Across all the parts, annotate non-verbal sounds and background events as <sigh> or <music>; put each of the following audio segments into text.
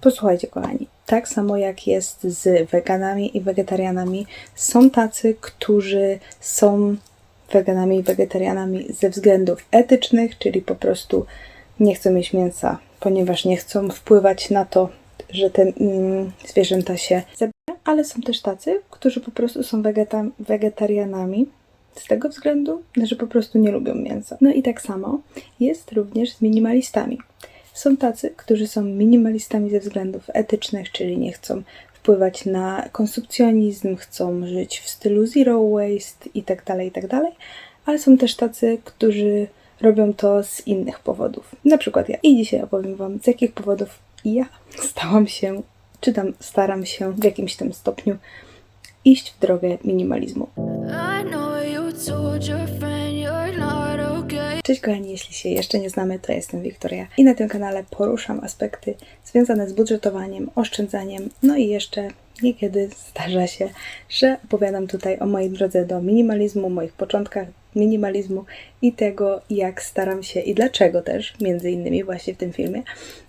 Posłuchajcie, kochani, tak samo jak jest z weganami i wegetarianami, są tacy, którzy są weganami i wegetarianami ze względów etycznych, czyli po prostu nie chcą mieć mięsa, ponieważ nie chcą wpływać na to, że te mm, zwierzęta się zabiera, ale są też tacy, którzy po prostu są wegeta- wegetarianami z tego względu, że po prostu nie lubią mięsa. No i tak samo jest również z minimalistami. Są tacy, którzy są minimalistami ze względów etycznych, czyli nie chcą wpływać na konsumpcjonizm, chcą żyć w stylu zero waste itd., tak itd., tak ale są też tacy, którzy robią to z innych powodów. Na przykład ja. I dzisiaj opowiem Wam, z jakich powodów ja stałam się, czy tam staram się w jakimś tym stopniu iść w drogę minimalizmu. Cześć kochani, jeśli się jeszcze nie znamy, to jestem Wiktoria i na tym kanale poruszam aspekty związane z budżetowaniem, oszczędzaniem, no i jeszcze niekiedy zdarza się, że opowiadam tutaj o mojej drodze do minimalizmu, moich początkach minimalizmu i tego, jak staram się i dlaczego też, między innymi właśnie w tym filmie,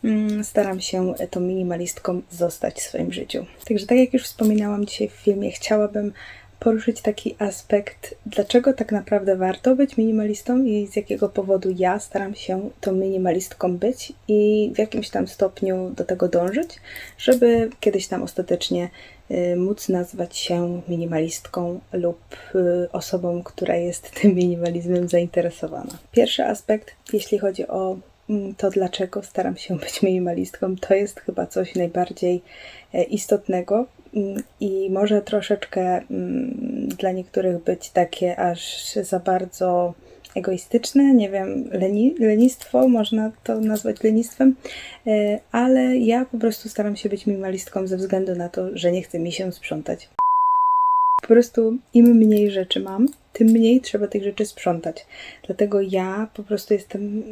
mm, staram się tą minimalistką zostać w swoim życiu. Także tak jak już wspominałam dzisiaj w filmie, chciałabym poruszyć taki aspekt, dlaczego tak naprawdę warto być minimalistą i z jakiego powodu ja staram się tą minimalistką być i w jakimś tam stopniu do tego dążyć, żeby kiedyś tam ostatecznie y, móc nazwać się minimalistką lub y, osobą, która jest <laughs> tym minimalizmem zainteresowana. Pierwszy aspekt, jeśli chodzi o mm, to, dlaczego staram się być minimalistką, to jest chyba coś najbardziej e, istotnego, i może troszeczkę mm, dla niektórych być takie aż za bardzo egoistyczne, nie wiem, leni, lenistwo, można to nazwać lenistwem, e, ale ja po prostu staram się być minimalistką ze względu na to, że nie chce mi się sprzątać. Po prostu im mniej rzeczy mam, tym mniej trzeba tych rzeczy sprzątać. Dlatego ja po prostu jestem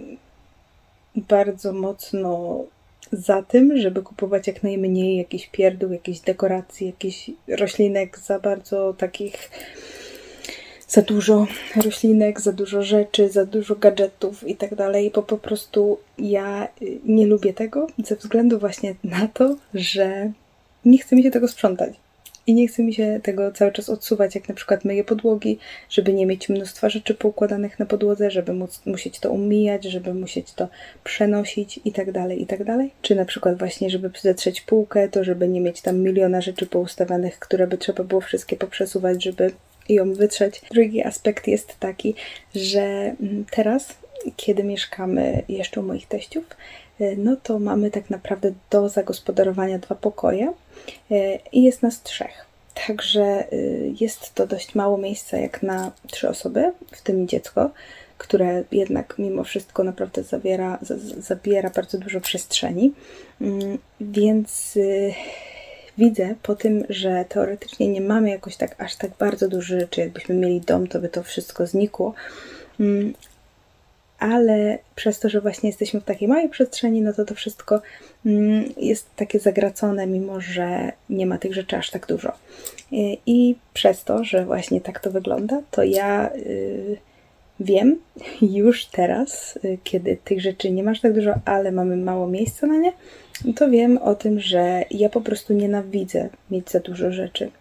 bardzo mocno za tym, żeby kupować jak najmniej jakichś pierdół, jakichś dekoracji, jakichś roślinek za bardzo takich za dużo roślinek, za dużo rzeczy, za dużo gadżetów i tak dalej, bo po prostu ja nie lubię tego ze względu właśnie na to, że nie chce mi się tego sprzątać. I nie chce mi się tego cały czas odsuwać, jak na przykład myję podłogi, żeby nie mieć mnóstwa rzeczy poukładanych na podłodze, żeby móc, musieć to umijać, żeby musieć to przenosić i tak dalej, i tak dalej. Czy na przykład właśnie, żeby zetrzeć półkę, to żeby nie mieć tam miliona rzeczy poustawianych, które by trzeba było wszystkie poprzesuwać, żeby ją wytrzeć. Drugi aspekt jest taki, że mm, teraz, kiedy mieszkamy jeszcze u moich teściów, no to mamy tak naprawdę do zagospodarowania dwa pokoje y, i jest nas trzech. Także y, jest to dość mało miejsca jak na trzy osoby, w tym dziecko, które jednak mimo wszystko naprawdę zabiera, zabiera bardzo dużo przestrzeni. Mm, więc widzę po tym, że teoretycznie nie mamy jakoś tak aż tak bardzo dużo rzeczy, jakbyśmy mieli dom, to by to wszystko znikło. Ale przez to, że właśnie jesteśmy w takiej małej przestrzeni, no to to wszystko mm, jest takie zagracone, mimo że nie ma tych rzeczy aż tak dużo. I przez to, że właśnie tak to wygląda, to ja y, wiem już teraz, y, kiedy tych rzeczy nie masz tak dużo, ale mamy mało miejsca na nie, to wiem o tym, że ja po prostu nienawidzę mieć za dużo rzeczy.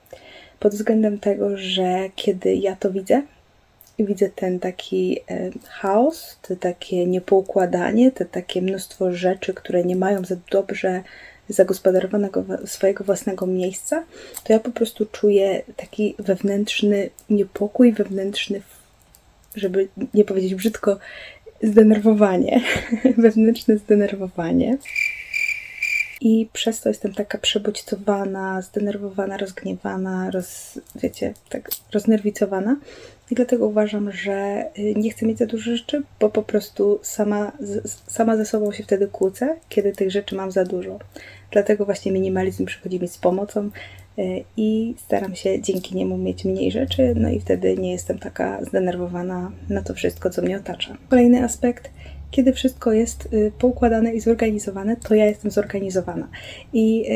Pod względem tego, że kiedy ja to widzę, widzę ten taki e, chaos, te takie niepoukładanie, te takie mnóstwo rzeczy, które nie mają za dobrze zagospodarowanego swojego własnego miejsca, to ja po prostu czuję taki wewnętrzny niepokój, wewnętrzny, żeby nie powiedzieć brzydko, zdenerwowanie, <laughs> wewnętrzne zdenerwowanie. I przez to jestem taka przebodźcowana, zdenerwowana, rozgniewana, roz, wiecie, tak roznerwicowana. I dlatego uważam, że y, nie chcę mieć za dużo rzeczy, bo po prostu sama, sama ze sobą się wtedy kłócę, kiedy tych rzeczy mam za dużo. Dlatego właśnie minimalizm przychodzi mi z pomocą y, i staram się dzięki niemu mieć mniej rzeczy, no i wtedy nie jestem taka zdenerwowana na to wszystko, co mnie otacza. Kolejny aspekt kiedy wszystko jest y, poukładane i zorganizowane, to ja jestem zorganizowana. I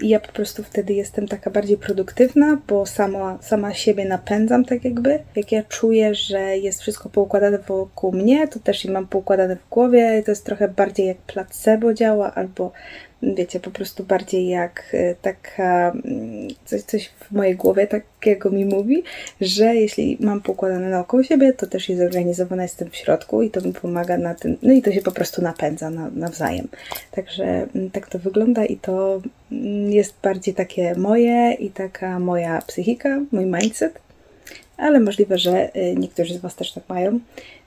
y, ja po prostu wtedy jestem taka bardziej produktywna, bo sama, sama siebie napędzam tak jakby. Jak ja czuję, że jest wszystko poukładane wokół mnie, to też i mam poukładane w głowie. To jest trochę bardziej jak placebo działa, albo wiecie, po prostu bardziej jak e, taka, mm, coś, coś w mojej głowie takiego mi mówi, że jeśli mam poukładane naokoło siebie, to też jest zorganizowana, jestem w środku i to mi pomaga na tym, no i to się po prostu napędza na, nawzajem. Także mm, tak to wygląda i to mm, jest bardziej takie moje i taka moja psychika, mój mindset, ale możliwe, że e, niektórzy z Was też tak mają.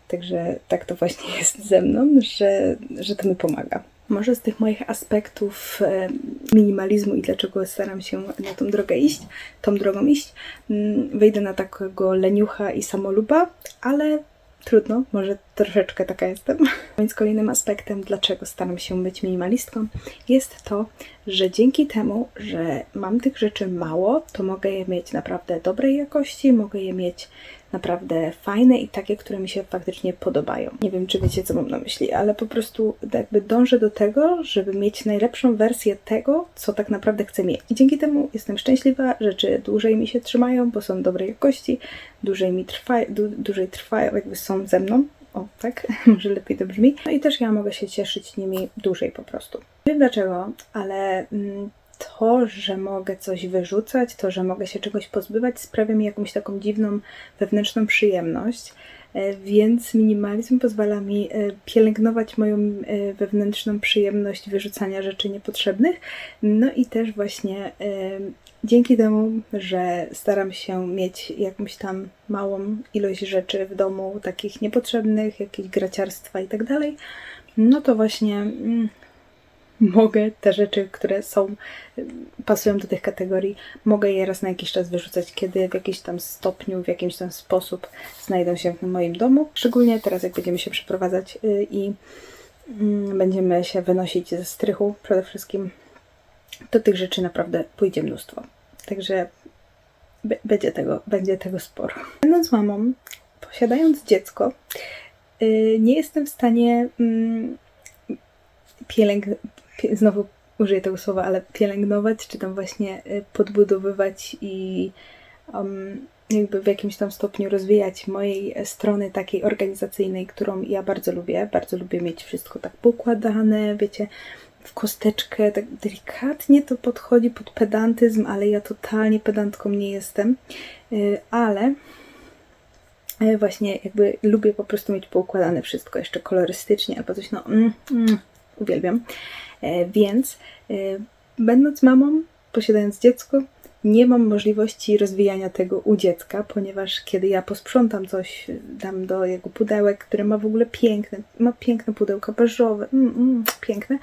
Także tak to właśnie <laughs> jest ze mną, że, że to mi pomaga. Może z tych moich aspektów e, minimalizmu i dlaczego staram się na tą drogę iść, tą drogą iść, mm, wyjdę na takiego leniucha i samoluba, ale trudno, może troszeczkę taka jestem. <laughs> Więc kolejnym aspektem, dlaczego staram się być minimalistką, jest to, że dzięki temu, że mam tych rzeczy mało, to mogę je mieć naprawdę dobrej jakości, mogę je mieć naprawdę fajne i takie, które mi się faktycznie podobają. Nie wiem, czy wiecie, co mam na myśli, ale po prostu jakby dążę do tego, żeby mieć najlepszą wersję tego, co tak naprawdę chcę mieć. I dzięki temu jestem szczęśliwa, rzeczy dłużej mi się trzymają, bo są dobrej jakości, dłużej mi trwają, dłużej trwają, jakby są ze mną. O, tak, <laughs> może lepiej to brzmi. No i też ja mogę się cieszyć nimi dłużej po prostu. Nie wiem dlaczego, ale mm, to, że mogę coś wyrzucać, to, że mogę się czegoś pozbywać, sprawia mi jakąś taką dziwną wewnętrzną przyjemność. E, więc minimalizm pozwala mi e, pielęgnować moją e, wewnętrzną przyjemność wyrzucania rzeczy niepotrzebnych. No i też właśnie dzięki temu, że staram się mieć jakąś tam małą ilość rzeczy w domu, takich niepotrzebnych, jakieś graciarstwa i tak dalej, no to właśnie mm, mogę te rzeczy, które są, pasują do tych kategorii, mogę je raz na jakiś czas wyrzucać, kiedy w jakimś tam stopniu, w jakimś tam sposób znajdą się w moim domu. Szczególnie teraz, jak będziemy się przeprowadzać y, i mm, będziemy się wynosić ze strychu przede wszystkim, to tych rzeczy naprawdę pójdzie mnóstwo. Także będzie tego, będzie tego sporo. Będąc mamą, posiadając dziecko, y, nie jestem w stanie mm, pielęgnować znowu użyję tego słowa, ale pielęgnować, czy tam właśnie y, podbudowywać i um, jakby w jakimś tam stopniu rozwijać mojej strony takiej organizacyjnej, którą ja bardzo lubię. Bardzo lubię mieć wszystko tak pokładane, wiecie, w kosteczkę, tak delikatnie to podchodzi pod pedantyzm, ale ja totalnie pedantką nie jestem. Y, ale y, właśnie jakby lubię po prostu mieć poukładane wszystko jeszcze kolorystycznie albo coś, no mm, mm, uwielbiam. E, więc e, będąc mamą, posiadając dziecko, nie mam możliwości rozwijania tego u dziecka, ponieważ kiedy ja posprzątam coś, dam do jego pudełek, które ma w ogóle piękne, ma piękne pudełka beżowe, mm, mm, piękne,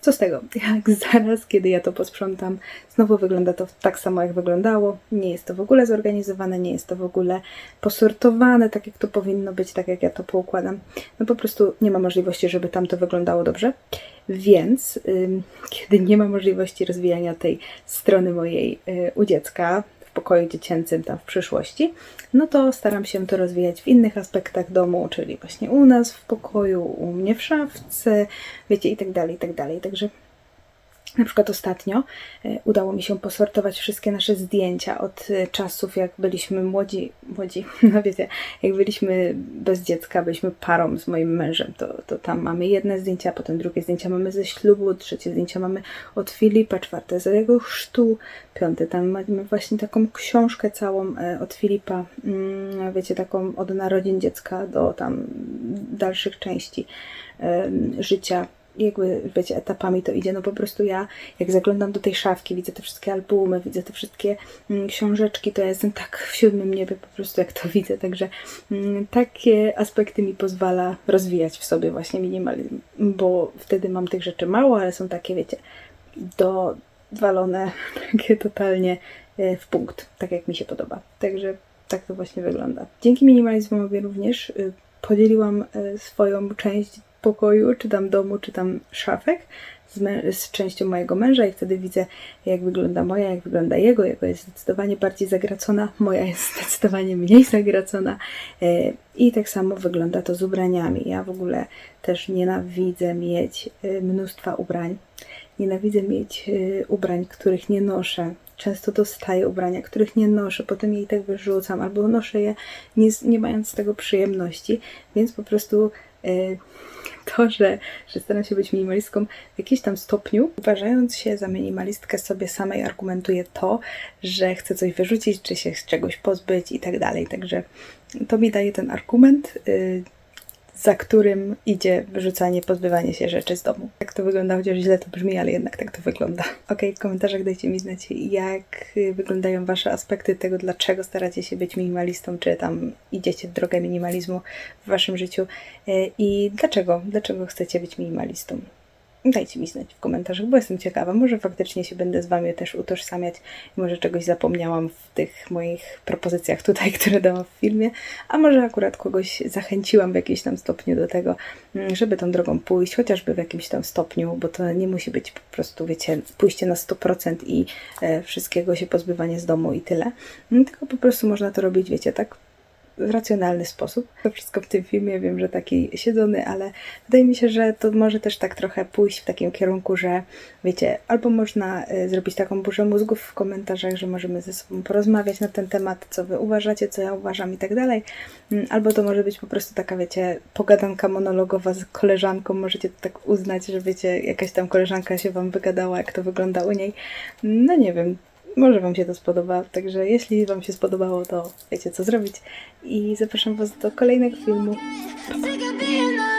co z tego? <laughs> Jak zaraz, kiedy ja to posprzątam, znowu wygląda to tak samo, jak wyglądało. Nie jest to w ogóle zorganizowane, nie jest to w ogóle posortowane, tak jak to powinno być, tak jak ja to poukładam. No po prostu nie ma możliwości, żeby tam to wyglądało dobrze. Więc kiedy nie ma możliwości rozwijania tej strony mojej y, u dziecka, pokoju dziecięcym tam w przyszłości, no to staram się to rozwijać w innych aspektach domu, czyli właśnie u nas w pokoju, u mnie w szafce, wiecie, i tak dalej, i tak dalej. Także na przykład ostatnio e, udało mi się posortować wszystkie nasze zdjęcia od e, czasów, jak byliśmy młodzi, młodzi, <laughs> no wiecie, jak byliśmy bez dziecka, byliśmy parą z moim mężem, to, to tam mamy jedne zdjęcia, potem drugie zdjęcia mamy ze ślubu, trzecie zdjęcia mamy od Filipa, czwarte z jego chrztu, piąte tam mamy właśnie taką książkę całą e, od Filipa, mm, wiecie, taką od narodzin dziecka do tam dalszych części życia jakby, wiecie, etapami to idzie. No po prostu ja, jak zaglądam do tej szafki, widzę te wszystkie albumy, widzę te wszystkie mm, książeczki, to ja jestem tak w siódmym niebie po prostu, jak to <laughs> widzę. Także mm, takie aspekty mi pozwala rozwijać w sobie właśnie minimalizm, bo wtedy mam tych rzeczy mało, ale są takie, wiecie, dowalone, <laughs> takie totalnie e, w punkt, tak jak mi się podoba. Także tak to właśnie wygląda. Dzięki minimalizmowi również y, podzieliłam e, swoją część pokoju, czy tam domu, czy tam szafek z, z, częścią mojego męża i wtedy widzę, jak wygląda moja, jak wygląda jego. Jego jest zdecydowanie bardziej zagracona, moja jest <laughs> zdecydowanie mniej zagracona. E, I tak samo wygląda to z ubraniami. Ja w ogóle też nienawidzę mieć e, mnóstwa ubrań. Nienawidzę mieć e, ubrań, których nie noszę. Często dostaję ubrania, których nie noszę, potem je i tak wyrzucam, albo noszę je nie, nie mając z tego przyjemności, więc po prostu to, że, że staram się być minimalistką w jakimś tam stopniu, uważając się za minimalistkę sobie samej argumentuję to, że chcę coś wyrzucić, czy się z czegoś pozbyć i tak dalej. Także to mi daje ten argument, y, za którym idzie wyrzucanie, pozbywanie się rzeczy z domu. Jak to wygląda, chociaż źle to brzmi, ale jednak tak to wygląda. <laughs> Ok, w komentarzach dajcie mi znać, jak y, wyglądają Wasze aspekty tego, dlaczego staracie się być minimalistą, czy tam idziecie w drogę minimalizmu w Waszym życiu y, i dlaczego, dlaczego chcecie być minimalistą. Dajcie mi znać w komentarzach, bo jestem ciekawa. Może faktycznie się będę z Wami też utożsamiać. Może czegoś zapomniałam w tych moich propozycjach tutaj, <laughs> które dałam w filmie, a może akurat kogoś zachęciłam w jakimś tam stopniu do tego, mm, żeby tą drogą pójść, chociażby w jakimś tam stopniu, bo to nie musi być po prostu, wiecie, pójście na 100% i e, wszystkiego się pozbywanie z domu i tyle. Mm, Tylko po prostu można to robić, wiecie, tak racjonalny sposób. To wszystko w tym filmie wiem, że taki siedzony, ale wydaje mi się, że to może też tak trochę pójść w takim kierunku, że wiecie, albo można y, zrobić taką burzę mózgów w komentarzach, że możemy ze sobą porozmawiać na ten temat, co wy uważacie, co ja uważam i tak dalej, Mm, albo to może być po prostu taka, wiecie, pogadanka monologowa z koleżanką, możecie to tak uznać, że wiecie, jakaś tam koleżanka się wam wygadała, jak to wygląda u niej. No nie wiem, może Wam się to spodoba, także jeśli Wam się spodobało, to wiecie co zrobić i zapraszam Was do kolejnego filmu. The